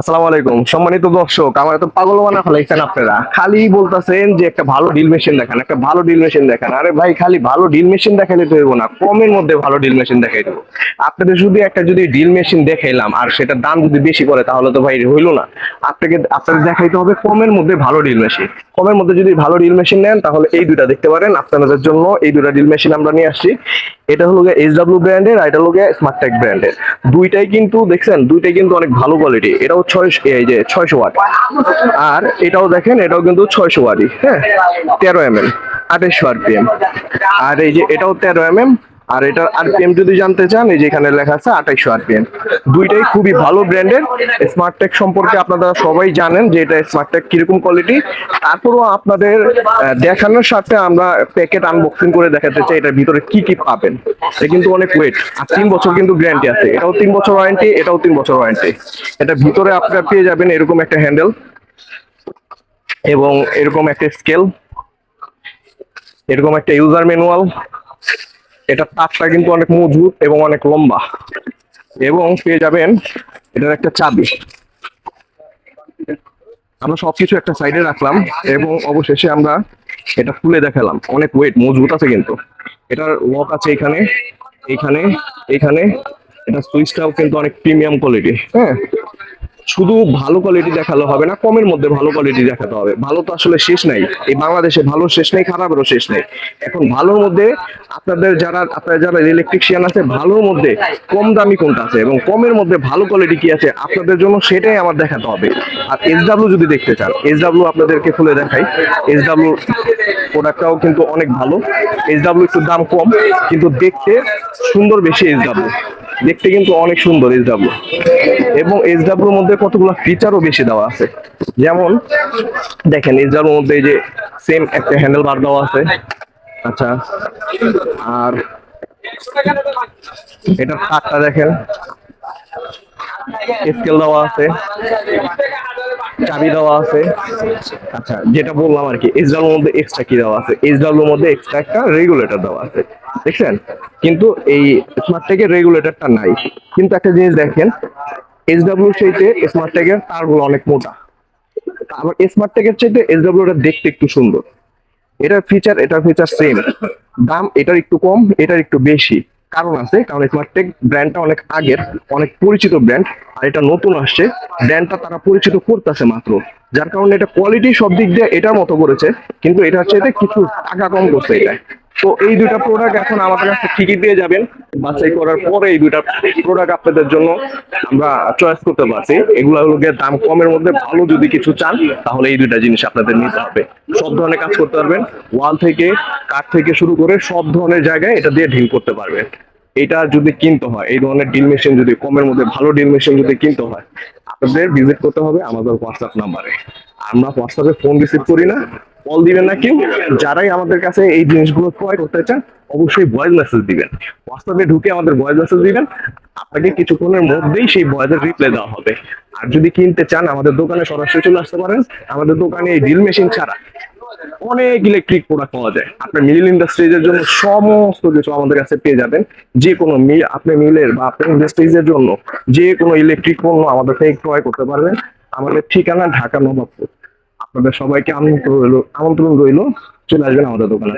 আসসালামু আলাইকুম। সম্মানিত দর্শক, আমার তো পাগল বানা ফেলাইছেন আপনারা। খালি বলতেছেন যে একটা ভালো ডিল মেশিন দেখান, একটা ভালো ডিল মেশিন দেখান। আরে ভাই, খালি ভালো ডিল মেশিন দেখাইলে তো না, কমের মধ্যে ভালো ডিল মেশিন দেখাই দেবো। আপনাদের শুধু একটা যদি ডিল মেশিন দেখাইলাম, আর সেটার দাম যদি বেশি করে, তাহলে তো ভাই হইল না। আপনাকে, আপনাদের দেখাইতে হবে কমের মধ্যে ভালো ডিল মেশিন কমের মধ্যে যদি ভালো ডিল মেশিন নেন, তাহলে এই দুটা দেখতে পারেন। আপনাদের জন্য এই দুটা ডিল মেশিন আমরা নিয়ে আসছি। এটা হলো এস ডাব্লিউ ব্র্যান্ডের আর এটা হলো স্মার্ট টেক ব্র্যান্ডের দুইটাই কিন্তু দেখছেন, দুইটাই কিন্তু অনেক ভালো কোয়ালিটি এটাও ছয়, এই যে ছয়শো ওয়াট। আর এটাও দেখেন, এটাও কিন্তু ছয়শো ওয়াটই হ্যাঁ? তেরো এম এম আঠাশশো এম আর এই যে এটাও তেরো এম এম আর এটার আরপিএম যদি জানতে চান, এই যে এখানে লেখা আছে আঠাইশো আরপিএম দুইটাই খুবই ভালো ব্র্যান্ডের। স্মার্ট টেক সম্পর্কে আপনারা সবাই জানেন যে এটা স্মার্ট টেক কীরকম কোয়ালিটি তারপরও আপনাদের দেখানোর সাথে আমরা প্যাকেট আনবক্সিং করে দেখাতে চাই এটার ভিতরে কি কি পাবেন। এটা কিন্তু অনেক ওয়েট আর তিন বছর কিন্তু গ্যারান্টি আছে। এটাও তিন বছর ওয়ারেন্টি এটাও তিন বছর ওয়ারেন্টি এটা ভিতরে আপনারা পেয়ে যাবেন এরকম একটা হ্যান্ডেল এবং এরকম একটা স্কেল এরকম একটা ইউজার ম্যানুয়াল এটা তারটা কিন্তু অনেক মজবুত এবং অনেক লম্বা। এবং পেয়ে যাবেন এটার একটা চাবি। আমরা সবকিছু একটা সাইডে রাখলাম এবং অবশেষে আমরা এটা খুলে দেখালাম। অনেক ওয়েট মজবুত আছে কিন্তু। এটার লক আছে এখানে এখানে এখানে। এটা সুইচটাও কিন্তু অনেক প্রিমিয়াম কোয়ালিটি হ্যাঁ? শুধু ভালো কোয়ালিটি দেখালে হবে না, কমের মধ্যে ভালো কোয়ালিটি দেখাতে হবে। ভালো তো আসলে শেষ নাই। এই বাংলাদেশে ভালো শেষ নেই, খারাপেরও শেষ নেই। এখন ভালোর মধ্যে আপনাদের যারা, আপনার যারা ইলেকট্রিশিয়ান আছে, ভালোর মধ্যে কম দামি কোনটা আছে এবং কমের মধ্যে ভালো কোয়ালিটি কি আছে আপনাদের জন্য সেটাই আমার দেখাতে হবে। আর এস যদি দেখতে চান এস আপনাদেরকে খুলে দেখাই। এস ডাব্লিউ প্রোডাক্টটাও কিন্তু অনেক ভালো। এস একটু দাম কম, কিন্তু দেখতে সুন্দর বেশি এস দেখতে কিন্তু অনেক সুন্দর এস এবং এস মধ্যে কতগুলো ফিচারও বেশি দেওয়া আছে। যেমন, দেখেন এস মধ্যে যে সেম একটা হ্যান্ডেল বার দেওয়া আছে। আচ্ছা আর এটার কাঠটা দেখেন। স্কেল দেওয়া আছে। চাবি দেওয়া আছে। আচ্ছা যেটা বললাম আর কি এসডাব্লিউর মধ্যে এক্সট্রা কি দেওয়া আছে? এসডাব্লিউর মধ্যে এক্সট্রা একটা রেগুলেটর দেওয়া আছে। দেখছেন? কিন্তু এই স্মার্ট টেকের রেগুলেটরটা নাই। কিন্তু একটা জিনিস দেখেন এসডাব্লিউ সেইতে স্মার্ট টেকের তারগুলো অনেক মোটা। আবার স্মার্ট টেকের চাইতে এসডাব্লিউটা দেখতে একটু সুন্দর। এটার ফিচার এটার ফিচার সেম দাম এটার একটু কম, এটার একটু বেশি। কারণ আছে, কারণ স্মার্ট স্মার্টটেক ব্র্যান্ডটা অনেক আগের, অনেক পরিচিত ব্র্যান্ড আর এটা নতুন আসছে। ব্র্যান্ডটা তারা পরিচিত করতেছে মাত্র। যার কারণে এটা কোয়ালিটি সব দিক দিয়ে এটার মতো করেছে, কিন্তু এটার চাইতে কিছু টাকা কম করছে এটা। তো এই দুটা প্রোডাক্ট এখন আমাদের কাছে ঠিকই পেয়ে যাবেন। বাছাই করার পরে এই দুটা প্রোডাক্ট আপনাদের জন্য আমরা চয়েস করতে পারছি। এগুলো হলো দাম কমের মধ্যে ভালো যদি কিছু চান, তাহলে এই দুটা জিনিস আপনাদের নিতে হবে। সব ধরনের কাজ করতে পারবেন। ওয়াল থেকে, কাঠ থেকে শুরু করে সব ধরনের জায়গায় এটা দিয়ে ঢিল করতে পারবেন। এটা যদি কিনতে হয়, এই ধরনের ডিল মেশিন যদি কমের মধ্যে ভালো ডিল মেশিন যদি কিনতে হয়, আপনাদের ভিজিট করতে হবে আমাদের হোয়াটসঅ্যাপ নাম্বারে আমরা হোয়াটসঅ্যাপে ফোন রিসিভ করি না। কল দিবেন না কেউ? যারাই আমাদের কাছে এই জিনিসগুলো ক্রয় করতে চান, অবশ্যই ভয়েস মেসেজ দিবেন। হোয়াটসঅ্যাপে ঢুকে আমাদের ভয়েস মেসেজ দিবেন। আপনাকে কিছুক্ষণের মধ্যেই সেই ভয়েসের রিপ্লাই দেওয়া হবে। আর যদি কিনতে চান, আমাদের দোকানে সরাসরি চলে আসতে পারেন। আমাদের দোকানে এই ড্রিল মেশিন ছাড়া অনেক ইলেকট্রিক প্রোডাক্ট পাওয়া যায়। আপনার মিল ইন্ডাস্ট্রিজের জন্য সমস্ত কিছু আমাদের কাছে পেয়ে যাবেন। যে কোনো মিল আপনি মিলের বা আপনার ইন্ডাস্ট্রিজের জন্য যে কোনো ইলেকট্রিক পণ্য আমাদের থেকে ক্রয় করতে পারবেন। আমাদের ঠিকানা ঢাকা নবাবপুর। আপনাদের সবাইকে আমন্ত্রণ রইল আমন্ত্রণ রইল। চলে আসবেন আমাদের দোকানে।